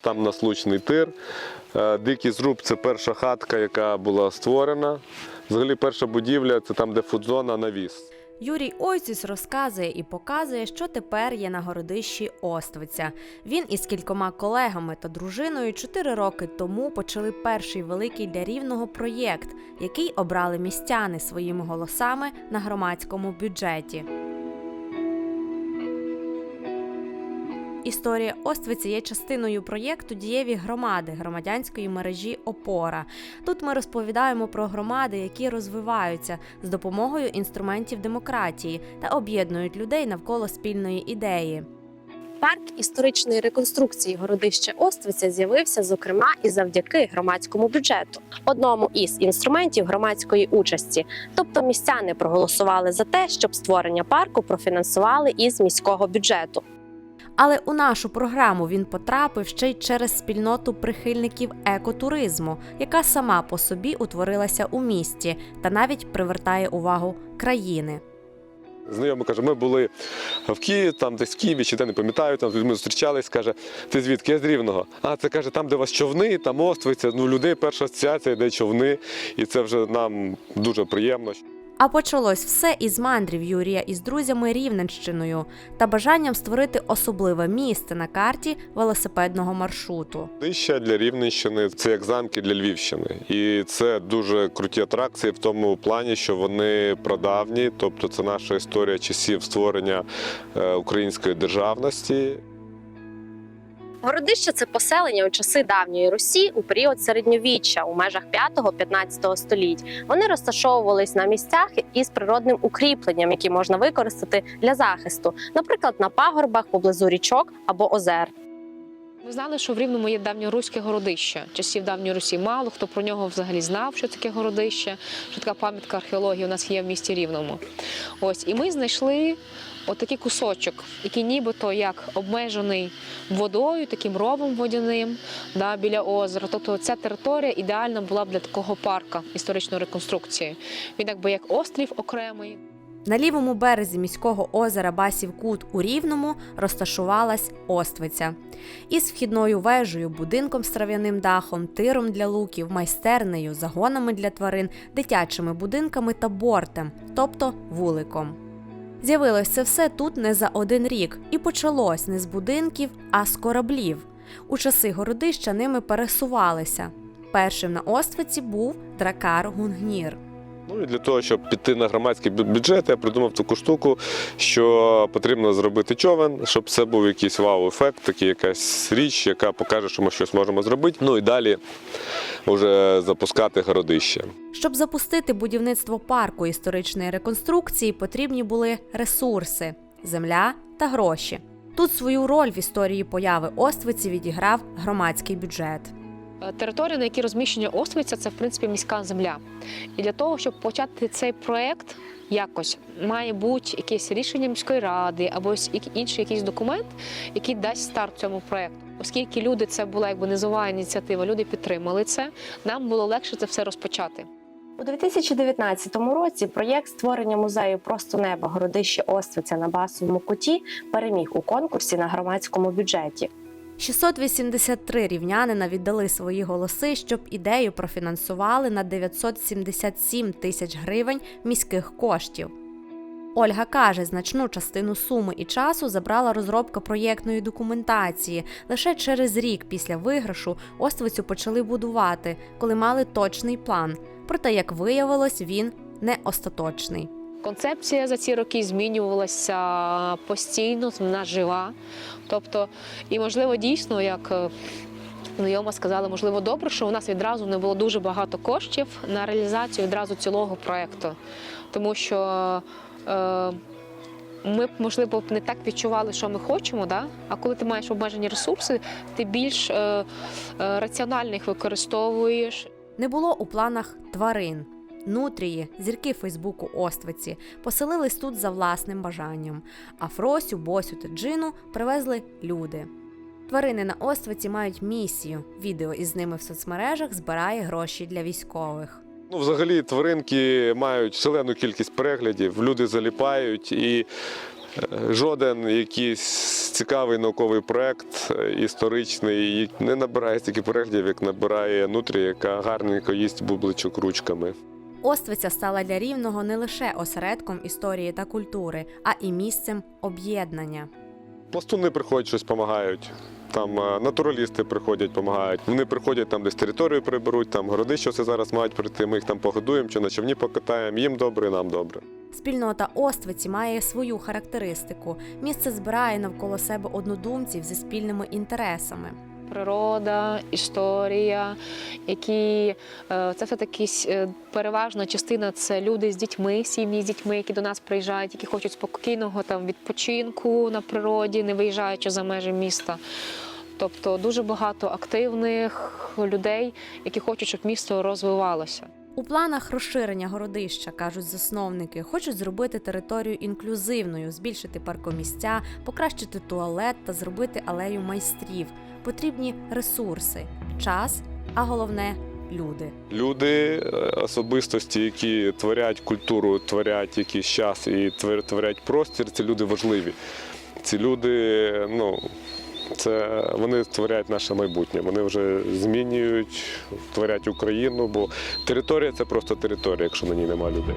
Там наслучний тир. Е, Дикий зруб це перша хатка, яка була створена. Взагалі, перша будівля це там, де фудзона, навіс. Юрій Ойціс розказує і показує, що тепер є на городищі Оствиця. Він із кількома колегами та дружиною чотири роки тому почали перший великий для рівного проєкт, який обрали містяни своїми голосами на громадському бюджеті. Історія Оствиці є частиною проєкту Дієві громади громадянської мережі Опора. Тут ми розповідаємо про громади, які розвиваються з допомогою інструментів демократії та об'єднують людей навколо спільної ідеї. Парк історичної реконструкції городища Оствиця з'явився зокрема і завдяки громадському бюджету, одному із інструментів громадської участі. Тобто містяни проголосували за те, щоб створення парку профінансували із міського бюджету. Але у нашу програму він потрапив ще й через спільноту прихильників екотуризму, яка сама по собі утворилася у місті та навіть привертає увагу країни. Знайомий каже, ми були в Києві, там десь в Києві, чи де не пам'ятаю, там з людьми зустрічались, каже, ти звідки? Я з Рівного. А це каже, там, де у вас човни, там оствиця. Ну, людей перша асоціація, де човни, і це вже нам дуже приємно. А почалось все із мандрів Юрія із друзями Рівненщиною та бажанням створити особливе місце на карті велосипедного маршруту. Нижча для Рівненщини це як замки для Львівщини. І це дуже круті атракції в тому плані, що вони прадавні, тобто це наша історія часів створення е, української державності. Городище це поселення у часи давньої Русі у період середньовіччя у межах 5-15 століть. Вони розташовувались на місцях із природним укріпленням, які можна використати для захисту, наприклад, на пагорбах поблизу річок або озер. Ми знали, що в Рівному є давньоруське городище. Часів давньої Русі мало хто про нього взагалі знав, що таке городище, що така пам'ятка археології у нас є в місті Рівному. Ось і ми знайшли отакий кусочок, який нібито як обмежений водою, таким ровом водяним да, біля озера. Тобто ця територія ідеальна була б для такого парка історичної реконструкції. Він якби як острів окремий. На лівому березі міського озера Басів Кут у Рівному розташувалась Оствиця. Із вхідною вежею, будинком з трав'яним дахом, тиром для луків, майстернею, загонами для тварин, дитячими будинками та бортем, тобто вуликом. З'явилось це все тут не за один рік, і почалось не з будинків, а з кораблів. У часи городища ними пересувалися. Першим на Оствиці був дракар Гунгнір. Ну і для того, щоб піти на громадський бюджет, я придумав таку штуку, що потрібно зробити човен, щоб це був якийсь вау-ефект, такий якась річ, яка покаже, що ми щось можемо зробити. Ну і далі вже запускати городище. Щоб запустити будівництво парку історичної реконструкції, потрібні були ресурси земля та гроші. Тут свою роль в історії появи Оствиці відіграв громадський бюджет. Е, Територія, на якій розміщення Оствиця, це в принципі міська земля. І для того, щоб почати цей проект якось, має бути якесь рішення міської ради або інший якийсь документ, який дасть старт цьому проекту. Оскільки люди це була якби низова ініціатива, люди підтримали це. Нам було легше це все розпочати. У 2019 році проєкт створення музею просто неба городище Оствиця на басовому куті переміг у конкурсі на громадському бюджеті. 683 рівнянина віддали свої голоси, щоб ідею профінансували на 977 тисяч гривень міських коштів. Ольга каже, значну частину суми і часу забрала розробка проєктної документації. Лише через рік після виграшу Оствицю почали будувати, коли мали точний план. Проте, як виявилось, він не остаточний. Концепція за ці роки змінювалася постійно, вона жива. Тобто, і можливо, дійсно, як е, знайома сказала, можливо, добре, що у нас відразу не було дуже багато коштів на реалізацію відразу цілого проєкту. Тому що е, ми б, можливо, не так відчували, що ми хочемо, да? а коли ти маєш обмежені ресурси, ти більш е, е, раціонально їх використовуєш. Не було у планах тварин. Нутрії, зірки Фейсбуку Оствиці, поселились тут за власним бажанням, а Фросю, Босю та Джину привезли люди. Тварини на Оствиці мають місію. Відео із ними в соцмережах збирає гроші для військових. Ну, взагалі, тваринки мають шалену кількість переглядів, люди заліпають і. Е, Жоден якийсь цікавий науковий проект е, історичний не набирає стільки проєктів, як набирає нутрія, яка гарненько їсть бубличок ручками. Оствиця стала для рівного не лише осередком історії та культури, а і місцем об'єднання. Пластуни приходять, щось допомагають. Там е, натуралісти приходять, допомагають. Вони приходять там, десь територію приберуть, там городище все зараз мають прийти. Ми їх там погодуємо, чи на човні покатаємо. Їм добре, нам добре. Спільнота Оствиці має свою характеристику. Місце збирає навколо себе однодумців зі спільними інтересами. Природа, історія, які е, це все таки переважна частина це люди з дітьми, сім'ї з дітьми, які до нас приїжджають, які хочуть спокійного там відпочинку на природі, не виїжджаючи за межі міста. Тобто дуже багато активних людей, які хочуть, щоб місто розвивалося. У планах розширення городища, кажуть засновники, хочуть зробити територію інклюзивною, збільшити паркомісця, покращити туалет та зробити алею майстрів. Потрібні ресурси, час, а головне люди. Люди, е, особистості, які творять культуру, творять якийсь час і творять простір, ці люди важливі. Ці люди, ну. Це вони створяють наше майбутнє. Вони вже змінюють, творять Україну, бо територія це просто територія, якщо на ній немає людей.